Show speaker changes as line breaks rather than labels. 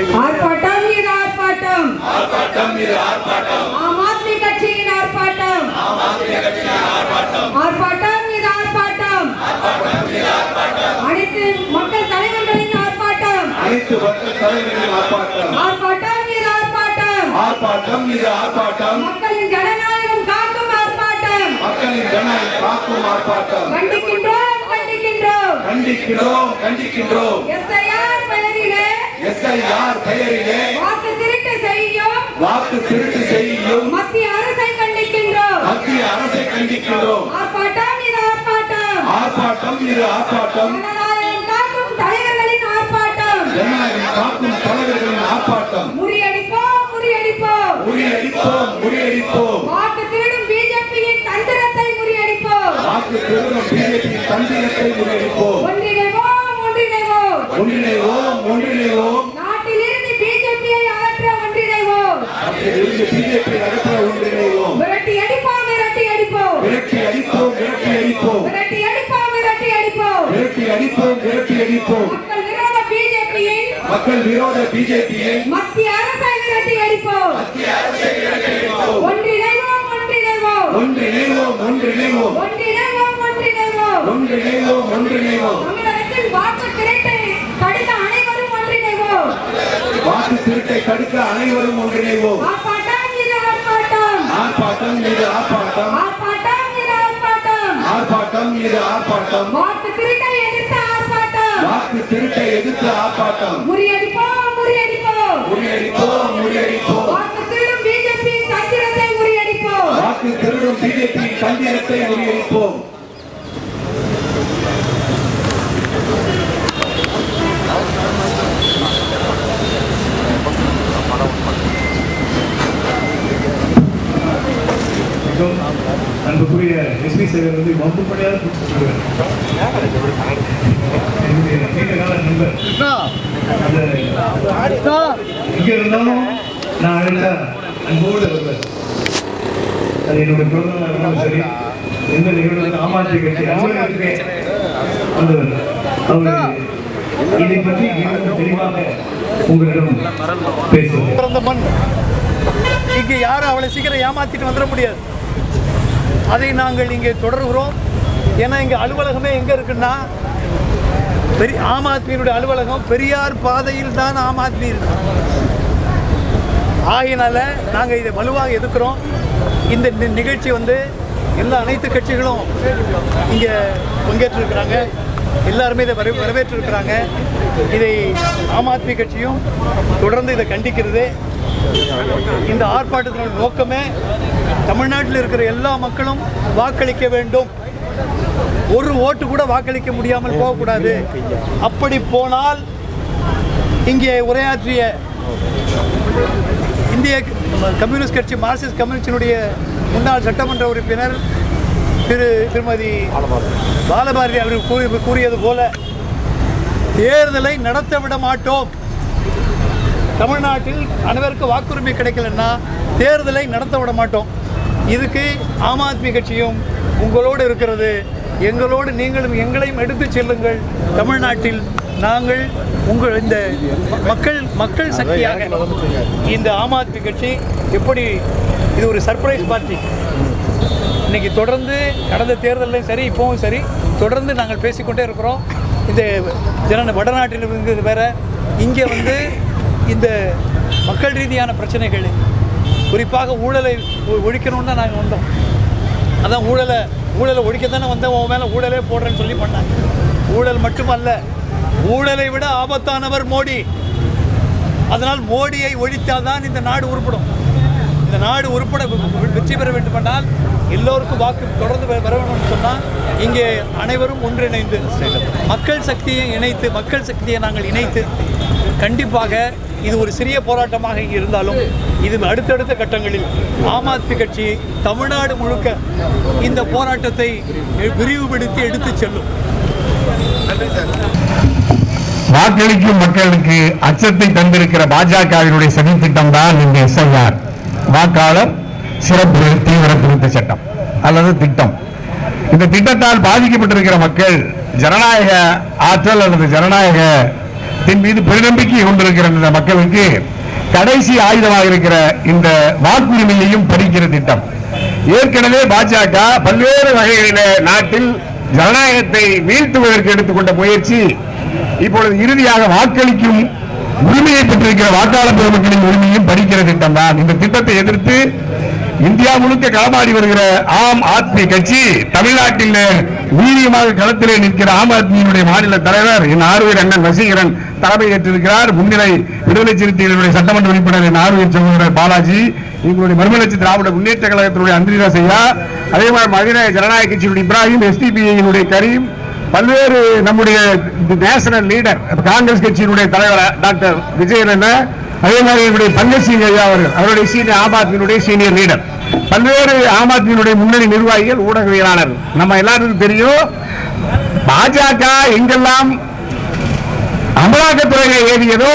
ஆர்ப்பாட்டம் இது ஆர்ப்பாட்டம்.
ஆர்ப்பாட்டம் இது ஆர்ப்பாட்டம்.
ஆம் ஆத்மி கட்சியின் ஆர்ப்பாட்டம். ஆர்ப்பாட்டம் இது ஆர்ப்பாட்டம். அனைத்து மக்கள் தலைவர்களின் ஆர்ப்பாட்டம்.
அனைத்து மக்கள் தலைவர்களின் ஆர்ப்பாட்டம்.
ஆர்ப்பாட்டம் இது ஆர்ப்பாட்டம்.
ஆர்ப்பாட்டம் இது ஆர்ப்பாட்டம்.
மக்களின் ஜனநாயகம் காக்கும் ஆர்ப்பாட்டம்.
மக்களின் ஜனநாயகம் காக்கும் ஆர்ப்பாட்டம்.
கண்டிக்கின்றோம் கண்டிக்கின்றோம்.
கண்டிக்கிறோம் கண்டிக்கின்றோம்.
எஸ்ஐஆர்
எஸ்ஐஆர் பெயரிலே
வாக்கு திருட்டு செய்யும்.
வாக்கு திருட்டு செய்யும்.
மத்திய அரசை கண்டிக்கின்றோம்.
மத்திய அரசை கண்டிக்கிறோம்
ஆர்ப்பாட்டம் இது ஆர்ப்பாட்டம்.
ஆர்ப்பாட்டம் இது ஆர்ப்பாட்டம்.
ஜனநாயகம் காக்கும் தலைவர்களின் ஆர்ப்பாட்டம்.
ஜனநாயகம் காக்கும் தலைவர்களின்
மக்கள் விரோத
பிஜேபியை
மத்திய அரசை விரட்டி அடிப்போம். ஒன்றிணைவோம் ஒன்றிணைவோம்.
ஒன்றிணைவோம் ஒன்றிணைவோம்.
ஒன்றிணைவோம் ஒன்றிணைவோம்.
ஒன்றிணைவோம் ஒன்றிணைவோம்.
தமிழகத்தில் வாக்கு திரட்டை தடுக்க அனைவரும் ஒன்றிணைவோம்.
வாக்கு திருட்டை தடுக்க அனைவரும் ஒன்றிணைவோம்.
ஆர்ப்பாட்டம் இது ஆர்ப்பாட்டம்.
ஆர்ப்பாட்டம் இது ஆர்ப்பாட்டம்.
ஆர்ப்பாட்டம் இது ஆர்ப்பாட்டம்.
ஆர்ப்பாட்டம் இது ஆர்ப்பாட்டம்.
வாக்கு திருட்டை
நிற்போம் அன்புக்குரிய எஸ்பி சேவர் வந்து வம்பு படையாத என்னுடைய நீண்ட கால நண்பர். நான் அழைத்தா அன்போடு வருவேன் அது என்னுடைய பிறந்த நாள் இருந்தாலும் சரி எந்த நிகழ்வு ஆம் ஆத்மி கட்சி அலுவலகத்துக்கே வந்தவர் அவர் இதை பற்றி மிகவும் தெளிவாக உங்களிடம் பேசுவார்
பிறந்த மண். இங்கே யாரும் அவளை சீக்கிரம் ஏமாத்திட்டு வந்துட முடியாது. அதை நாங்கள் இங்கே தொடர்கிறோம். ஏன்னா இங்கே அலுவலகமே எங்கே இருக்குன்னா பெரிய ஆம் ஆத்மியினுடைய அலுவலகம் பெரியார் பாதையில் தான் ஆம் ஆத்மி இருக்கு. ஆகையினால நாங்கள் இதை வலுவாக எதிர்க்கிறோம். இந்த நிகழ்ச்சி வந்து எல்லா அனைத்து கட்சிகளும் இங்கே பங்கேற்றிருக்கிறாங்க. எல்லாருமே இதை வர வரவேற்றிருக்கிறாங்க. இதை ஆம் ஆத்மி கட்சியும் தொடர்ந்து இதை கண்டிக்கிறது. இந்த ஆர்ப்பாட்டத்தினுடைய நோக்கமே தமிழ்நாட்டில் இருக்கிற எல்லா மக்களும் வாக்களிக்க வேண்டும். ஒரு ஓட்டு கூட வாக்களிக்க முடியாமல் போகக்கூடாது. அப்படி போனால் இங்கே உரையாற்றிய இந்திய கம்யூனிஸ்ட் கட்சி மார்க்சிஸ்ட் கம்யூனிஸ்டினுடைய முன்னாள் சட்டமன்ற உறுப்பினர் திரு திருமதி பாலபாரதி அவர்கள் கூறி கூறியது போல தேர்தலை நடத்த விட மாட்டோம். தமிழ்நாட்டில் அனைவருக்கும் வாக்குரிமை கிடைக்கலன்னா தேர்தலை நடத்த விட மாட்டோம். இதுக்கு ஆம் ஆத்மி கட்சியும் உங்களோடு இருக்கிறது. எங்களோடு நீங்களும் எங்களையும் எடுத்துச் செல்லுங்கள். தமிழ்நாட்டில் நாங்கள் உங்கள் இந்த மக்கள் மக்கள் சக்தியாக இந்த ஆம் ஆத்மி கட்சி எப்படி இது ஒரு சர்ப்ரைஸ் பார்ட்டி இன்னைக்கு தொடர்ந்து கடந்த தேர்தலையும் சரி இப்போவும் சரி தொடர்ந்து நாங்கள் பேசிக்கொண்டே இருக்கிறோம். இந்த ஜன வடநாட்டில் இருந்து வேற இங்கே வந்து இந்த மக்கள் ரீதியான பிரச்சனைகள் குறிப்பாக ஊழலை ஒழிக்கணும்னு தான் நாங்கள் வந்தோம். அதான் ஊழலை ஊழலை ஒழிக்க தானே வந்தேன் உன் மேலே ஊழலே போடுறேன்னு சொல்லி பண்ணாங்க. ஊழல் மட்டுமல்ல ஊழலை விட ஆபத்தானவர் மோடி. அதனால் மோடியை ஒழித்தால் தான் இந்த நாடு உருப்படும். இந்த நாடு உருப்பட வெற்றி பெற வேண்டுமென்றால் எல்லோருக்கும் வாக்கு தொடர்ந்து பெற வர வேணும்னு சொன்னால் இங்கே அனைவரும் ஒன்றிணைந்து மக்கள் சக்தியை இணைத்து மக்கள் சக்தியை நாங்கள் இணைத்து கண்டிப்பாக இது ஒரு சிறிய போராட்டமாக இருந்தாலும் இது அடுத்தடுத்த கட்டங்களில் ஆம் ஆத்மி கட்சி தமிழ்நாடு முழுக்க இந்த போராட்டத்தை விரிவுபடுத்தி எடுத்துச் செல்லும்.
வாக்களிக்கும் மக்களுக்கு அச்சத்தை தந்திருக்கிற பாஜகவினுடைய சதி திட்டம் தான் இந்த எஸ்ஐஆர். வாக்காளர் சிறப்பு தீவிர திருத்த சட்டம் அல்லது திட்டம். இந்த திட்டத்தால் பாதிக்கப்பட்டிருக்கிற மக்கள் ஜனநாயக ஆற்றல் அல்லது ஜனநாயக என் மீது பெருநம்பிக்கை கொண்டிருக்கிற இந்த மக்களுக்கு கடைசி ஆயுதமாக இருக்கிற இந்த வாக்குரிமையையும் பறிக்கிற திட்டம். ஏற்கனவே பாஜக பல்வேறு வகைகளில நாட்டில் ஜனநாயகத்தை வீழ்த்துவதற்கு எடுத்துக்கொண்ட முயற்சி. இப்பொழுது இறுதியாக வாக்களிக்கும் உரிமையை பெற்றிருக்கிற வாக்காளர் பெருமக்களின் உரிமையும் பறிக்கிற திட்டம் தான் இந்த திட்டத்தை எதிர்த்து இந்தியா முழுக்க களமாடி வருகிற ஆம் ஆத்மி கட்சி தமிழ்நாட்டில் வீரியமாக களத்திலே நிற்கிற ஆம் ஆத்மியினுடைய மாநில தலைவர் என் ஆர்வீர் அண்ணன் வசீகரன் தலைமை ஏற்றிருக்கிறார். முன்னிலை விடுதலை சிறுத்தைகளுடைய சட்டமன்ற உறுப்பினர் என் ஆர்வீர் சகோதரர் பாலாஜி எங்களுடைய மறுமலர்ச்சி திராவிட முன்னேற்ற கழகத்தினுடைய அந்திரிதாஸ் ஐயா அதே மாதிரி மதுரை ஜனநாயக கட்சியினுடைய இப்ராஹிம் எஸ்டிபிஐயினுடைய கரீம் பல்வேறு நம்முடைய நேஷனல் லீடர் காங்கிரஸ் கட்சியினுடைய தலைவர் டாக்டர் விஜயன் அதே மாதிரி என்னுடைய பங்கசிங் ஐயா அவர்கள் அவருடைய சீனியர் ஆம் ஆத்மியினுடைய சீனியர் லீடர். பல்வேறு ஆம் ஆத்மியினுடைய முன்னணி நிர்வாகிகள் ஊடகவியலாளர்கள் நம்ம எல்லாருக்கும் தெரியும் பாஜக எங்கெல்லாம் அமலாக்கத்துறையை ஏறியதோ